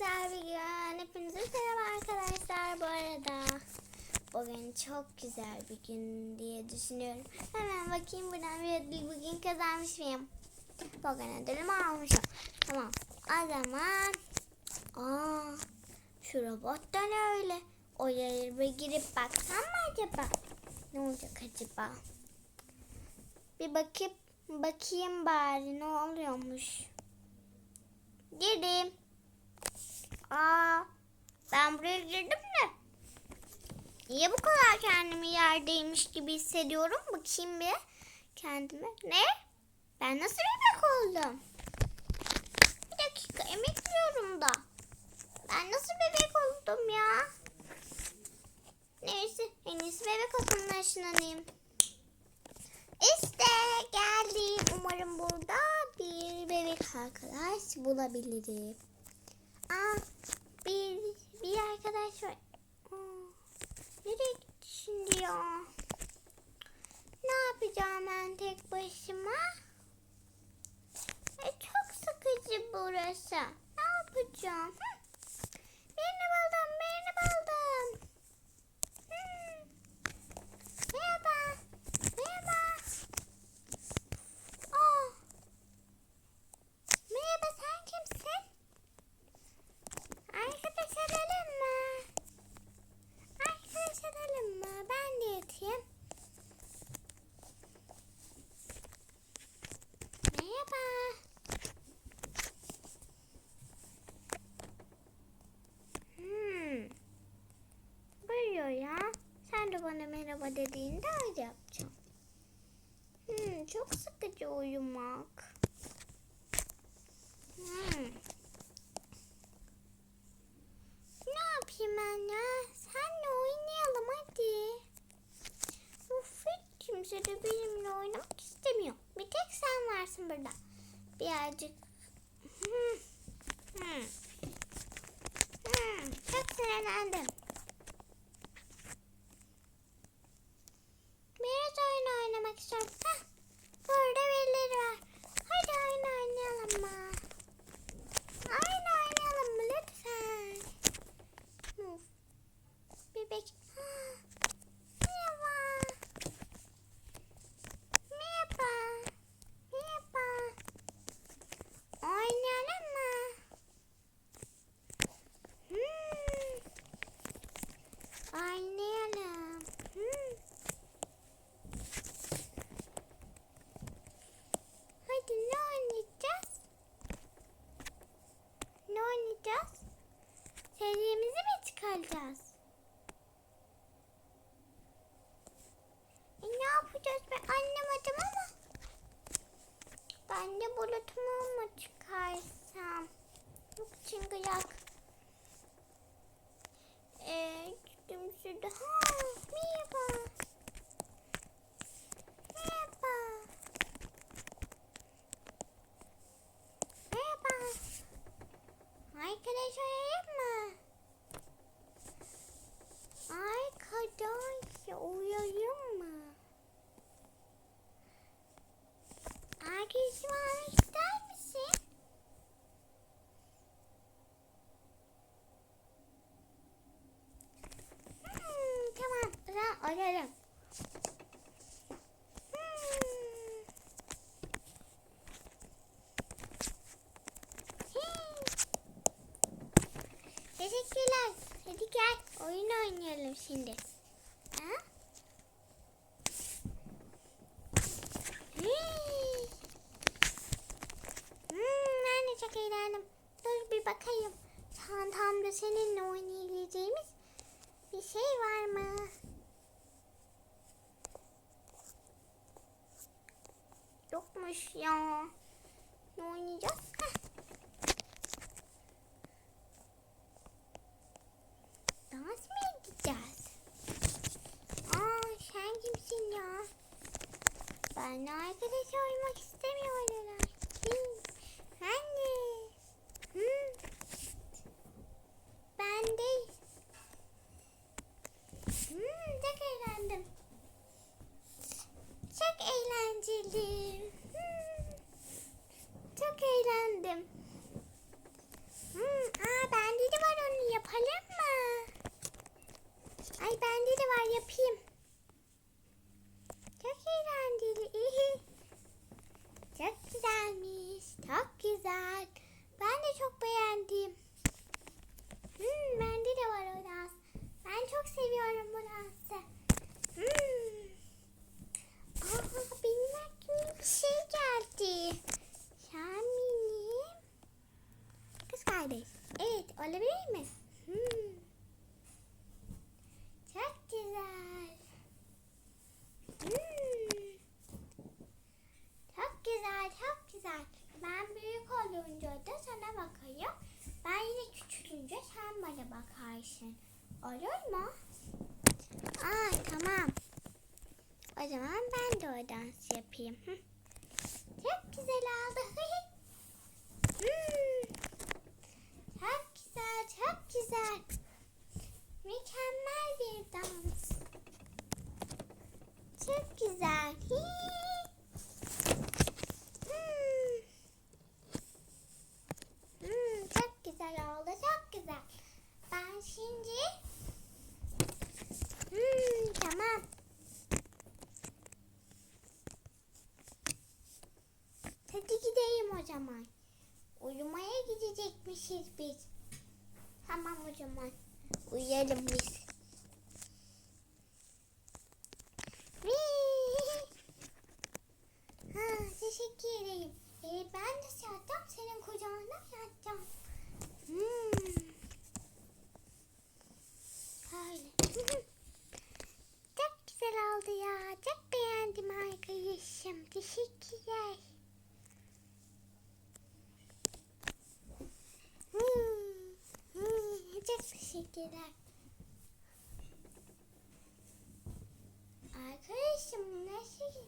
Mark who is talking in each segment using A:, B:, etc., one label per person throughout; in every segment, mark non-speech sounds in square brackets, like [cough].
A: güzel bir gün. Hepinize selam arkadaşlar bu arada. Bugün çok güzel bir gün diye düşünüyorum. Hemen bakayım buradan bir ödül bugün kazanmış mıyım? Bugün ödülümü almışım. Tamam. O zaman... Aa, şu robot da ne öyle? Oraya bir girip baksam mı acaba? Ne olacak acaba? Bir bakıp bakayım bari ne oluyormuş. Girdim. Aa, ben buraya girdim de. Niye bu kadar kendimi yerdeymiş gibi hissediyorum? Bakayım bir kendime. Ne? Ben nasıl bebek oldum? Bir dakika emekliyorum da. Ben nasıl bebek oldum ya? Neyse en iyisi bebek okuluna ışınlanayım. İşte geldim. Umarım burada bir bebek arkadaş bulabilirim. Aa, bir arkadaş var. Aa, nereye gitti şimdi ya? Ne yapacağım ben tek başıma? E, çok sıkıcı burası. Ne yapacağım? Hı? Birini buldum, birini buldum. Hmm. Merhaba, merhaba. Aa. Merhaba sen kimsin? Arkadaş edelim mi? Arkadaş edelim mi? Ben de yatayım. Merhaba. Hmm. Buyuruyor ya. Sen de bana merhaba dediğinde öyle yapacağım. Hmm, çok sıkıcı uyumak. Hmm. Ne yapayım ben ya? Senle oynayalım hadi. Uf hiç kimse de benimle oynamak istemiyor. Bir tek sen varsın burada. Birazcık. Hmm. Hmm. Hmm. Çok sinirlendim. Biraz oyun oynamak istiyorum. Hah, burada birileri var. Hadi oyun oynayalım mı? Oyun oynayalım mı lütfen? Of. Bebek. Ah, Merhaba. Merhaba. Merhaba. Oynayalım mı? Hmm. Oynayalım. Hmm. Hadi ne oynayacağız? Ne oynayacağız? Serimizi mi çıkaracağız? E, ne yapacağız ben anlamadım ama. Ben de bulutumu mu çıkarsam? Yok çıngırak. Eee kimse de... Ha, merhaba. Merhaba. Merhaba. Arkadaş oynayalım mı? Arkadaş uyuyalım mı? Arkadaşım almak ister misin? Hmm, tamam. O zaman oynayalım. Hmm. Hey. Teşekkürler. Hadi gel oyun oynayalım şimdi. Ha? Hey. Hmm, ben de çok eğlendim. Dur bir bakayım. Çantamda seninle oynayabileceğimiz bir şey var mı? Yokmuş ya. Ne oynayacağız? Ben arkadaş olmak istemiyorum. Anne. Hı? Ben değil. Hmm, çok eğlendim. Çok eğlenceli. Hmm, çok eğlendim. Hmm, aa, bende de var onu yapalım mı? Ay bende de var yapayım eğlenceli. [laughs] Çok güzelmiş. Çok güzel. Ben de çok beğendim. Hmm, bende de var o dans. Ben çok seviyorum bu dansı. Hmm. Aa, benim aklıma bir şey geldi. Şaminim. Kız kardeş. Evet olabilir mi? Olur mu? Aa tamam. O zaman ben de o dans yapayım. Çok güzel oldu. Hmm. Çok güzel, çok güzel. Mükemmel bir dans. Çok güzel. Hmm. Hmm, çok güzel oldu, çok güzel. Ben şimdi... Hmm, tamam. Hadi gidelim o zaman. Uyumaya gidecekmişiz biz. Tamam o zaman. Uyuyalım biz. Ha, teşekkür ederim. Ee, ben de yatacağım. Senin kucağına yatacağım. Hmm. Öyle. [laughs] Çok güzel oldu ya. Çok beğendim arkadaşım. Teşekkürler. Hmm, hmm, teşekkürler. Arkadaşım nasıl?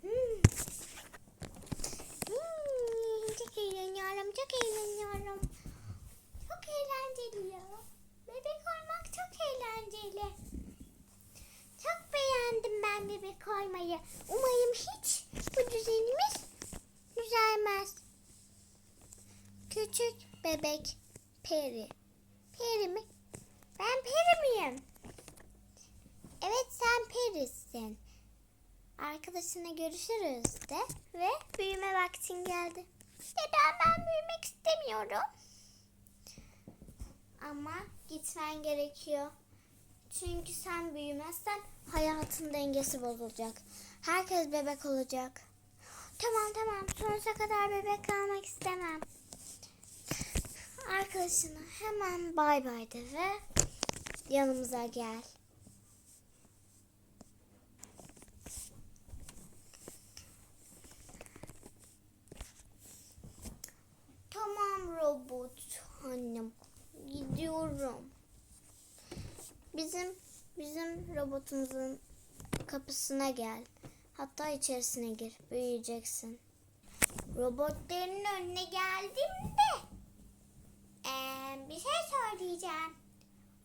A: Hmm. Hmm, çok eğleniyorum, çok eğleniyorum. Çok eğlenceli ya. Bebek olmak çok eğlenceli. Çok beğendim ben bebek olmayı. Umarım hiç bu düzenimiz düzelmez. Küçük bebek peri. Peri mi? Ben peri miyim? Evet sen perisin. Arkadaşına görüşürüz de ve büyüme vaktin geldi. Neden ben büyümek istemiyorum? Ama gitmen gerekiyor. Çünkü sen büyümezsen hayatın dengesi bozulacak. Herkes bebek olacak. Tamam tamam sonsuza kadar bebek kalmak istemem. Arkadaşına hemen bay bay de ve yanımıza gel. Tamam robot annem. Gidiyorum. Bizim bizim robotumuzun kapısına gel. Hatta içerisine gir. Büyüyeceksin. Robotların önüne geldiğimde ee, bir şey söyleyeceğim.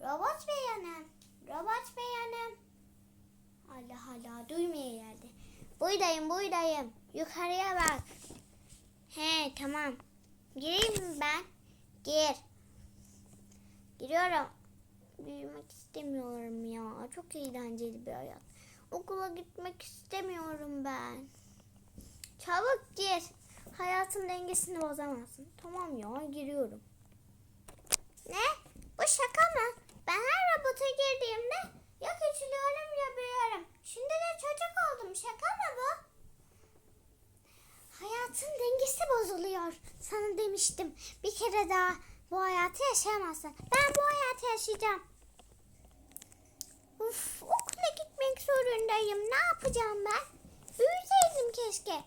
A: Robot bey hanım. Robot bey. Allah Allah duymuyor yerde. Buydayım buydayım. Yukarıya bak. He tamam. Gireyim mi ben? Gir. Giriyorum. Büyümek istemiyorum ya. Çok eğlenceli bir hayat. Okula gitmek istemiyorum ben. Çabuk gir. Hayatın dengesini bozamazsın. Tamam ya giriyorum. Ne? Bu şaka mı? Ben her robota girdiğimde ya küçülüyorum ya büyüyorum. Şimdi de çocuk oldum. Şaka mı bu? Hayatın dengesi bozuluyor. Sana demiştim. Bir kere daha bu hayatı yaşayamazsın. Ben bu hayatı yaşayacağım. Uf, okula gitmek zorundayım. Ne yapacağım ben? Büyüseydim keşke.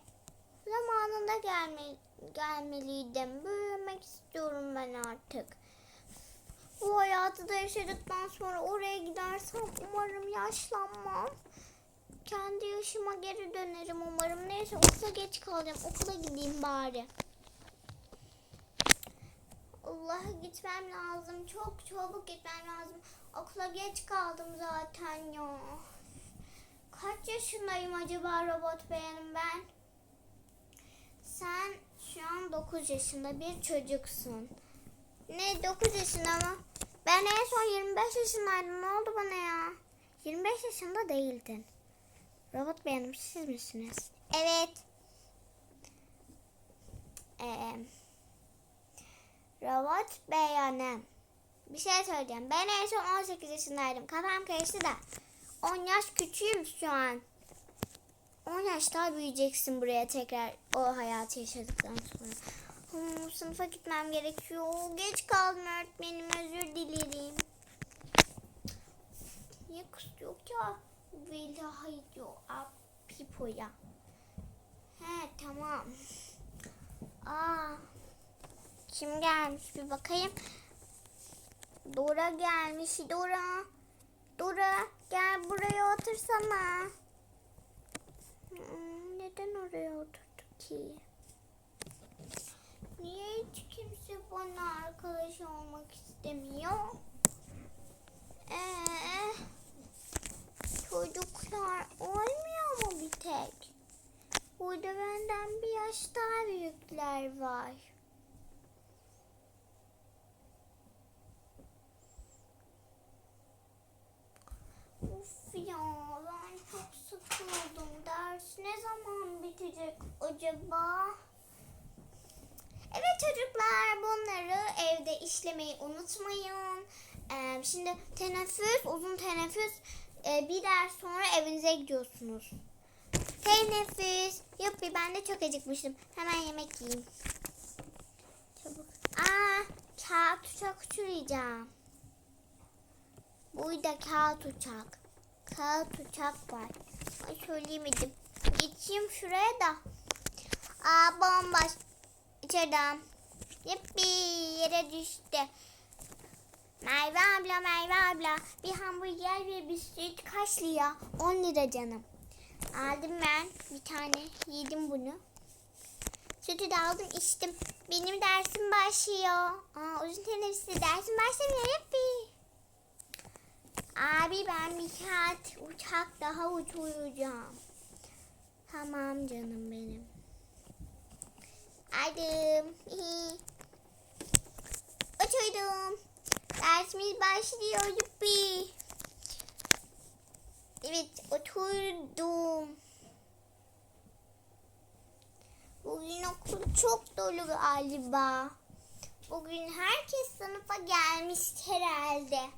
A: Zamanında gelme, gelmeliydim. Büyümek istiyorum ben artık. Bu hayatı da yaşadıktan sonra oraya gidersem umarım yaşlanmam. Kendi yaşıma geri dönerim umarım. Neyse okula geç kalacağım. Okula gideyim bari. Allah gitmem lazım. Çok çabuk gitmem lazım. Okula geç kaldım zaten ya. Kaç yaşındayım acaba robot beğenim ben? Sen şu an 9 yaşında bir çocuksun. Ne 9 yaşında mı? Ben en son 25 yaşındaydım. Ne oldu bana ya? 25 yaşında değildin. Robot beğenim siz misiniz? Evet. Ee, robot beğenim. Bir şey söyleyeceğim. Ben en son 18 yaşındaydım. Kafam karıştı da. 10 yaş küçüğüm şu an. 10 yaş daha büyüyeceksin buraya tekrar o hayatı yaşadıktan sonra. Hmm, sınıfa gitmem gerekiyor. Geç kaldım öğretmenim özür dilerim. Niye kızıyor ya? Vela diyor. Aa, Pipo'ya. He tamam. Aa, kim gelmiş bir bakayım. Dora gelmiş. Dora. Dora gel buraya otursana. Hmm, Neden oraya oturdu ki? Niye hiç kimse bana arkadaş olmak istemiyor? Ee, çocuklar olmuyor mu bir tek? Burada benden bir yaş daha büyükler var. Of ya ben çok sıkıldım. Ders ne zaman bitecek acaba? Evet çocuklar bunları evde işlemeyi unutmayın. Ee, şimdi teneffüs, uzun teneffüs e, bir ders sonra evinize gidiyorsunuz. Teneffüs. Yuppi ben de çok acıkmıştım. Hemen yemek yiyeyim. Çabuk. Aa, kağıt uçak uçuracağım. Burada kağıt uçak. Kağıt uçak var. Ay söyleyemedim. Geçeyim şuraya da. Aa bomboş. İçeriden. Yuppi yere düştü. Merve abla Merve abla bir hamburger ve bisküvit kaç lira? 10 lira canım. Aldım ben bir tane yedim bunu. Sütü de aldım içtim. Benim dersim başlıyor. Aa, uzun teneffüste dersim başlamıyor yuppi. Abi ben bir saat uçak daha uçuracağım. Tamam canım benim. Adım. [laughs] Uçurdum. Dersimiz başlıyor yuppi. Evet oturdum. Bugün okul çok dolu galiba. Bugün herkes sınıfa gelmiş herhalde.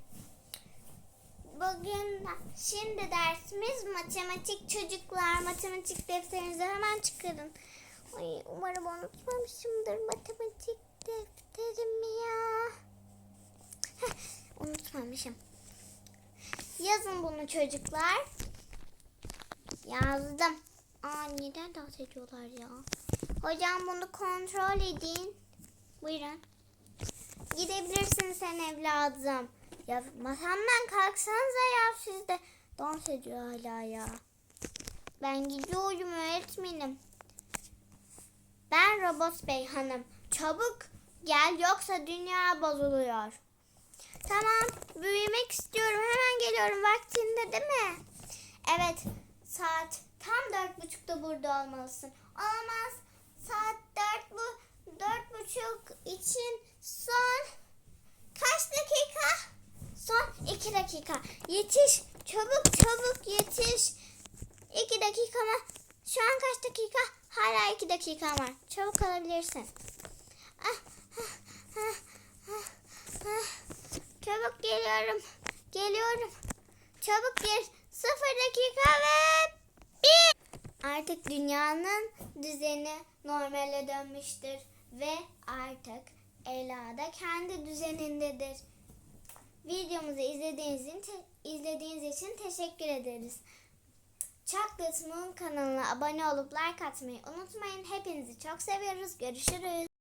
A: Bugün şimdi dersimiz matematik çocuklar. Matematik defterinizi hemen çıkarın. Ay, umarım unutmamışımdır matematik defterimi ya. Heh, unutmamışım. Yazın bunu çocuklar. Yazdım. Aa neden dans ediyorlar ya? Hocam bunu kontrol edin. Buyurun. Gidebilirsin sen evladım. Ya masamdan kalksanıza ya siz de. Dans ediyor hala ya. Ben gidiyorum öğretmenim. Ben Robot Bey hanım. Çabuk gel yoksa dünya bozuluyor. Tamam büyümek istiyorum hemen geliyorum vaktinde değil mi? Evet saat tam dört buçukta burada olmalısın. Olamaz saat dört bu dört buçuk için son kaç dakika? Son iki dakika. Yetiş çabuk çabuk yetiş. İki dakika mı? Şu an kaç dakika? Hala iki dakika var. Çabuk alabilirsin. Ah, ah, ah, ah, ah. Çabuk geliyorum. Geliyorum. Çabuk gel. Sıfır dakika ve bir. Artık dünyanın düzeni normale dönmüştür. Ve artık Ela da kendi düzenindedir. Videomuzu izlediğiniz için, izlediğiniz için teşekkür ederiz. Chocolate Moon kanalına abone olup like atmayı unutmayın. Hepinizi çok seviyoruz. Görüşürüz.